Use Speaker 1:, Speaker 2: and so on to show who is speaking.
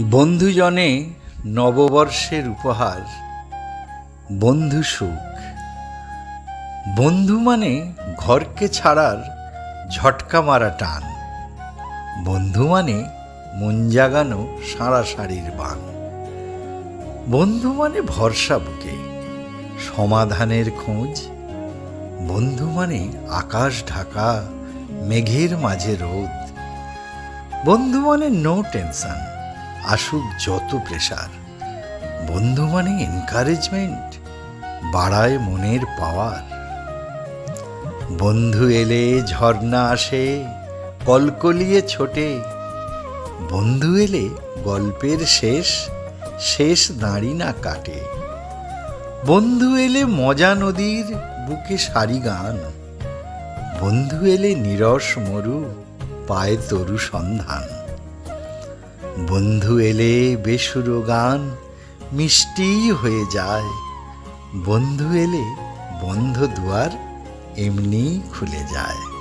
Speaker 1: বন্ধুজনে নববর্ষের উপহার, বন্ধু সুখ। বন্ধু মানে ঘরকে ছাড়ার ঝটকা মারা টান। বন্ধু মানে মন জাগানো সারা সারির বান। বন্ধু মানে ভরসা বুকে, সমাধানের খোঁজ। বন্ধু মানে আকাশ ঢাকা, মেঘের মাঝে রোদ। বন্ধু মানে নো টেনশন আসুক যত প্রেশার। বন্ধু মানে এনকারেজমেন্ট বাড়ায় মনের পাওয়ার। বন্ধু এলে ঝর্ণা আসে, কলকলিয়ে ছোটে। বন্ধু এলে গল্পের শেষ শেষ দাঁড়ি না কাটে। বন্ধু এলে মজা নদীর বুকে সারি গান। বন্ধু এলে নিরস মরু, পায়ে তরু সন্ধান। বন্ধু এলে বেসুরো গান মিষ্টি হয়ে যায়। বন্ধু এলে বন্ধ দুয়ার এমনি খুলে যায়।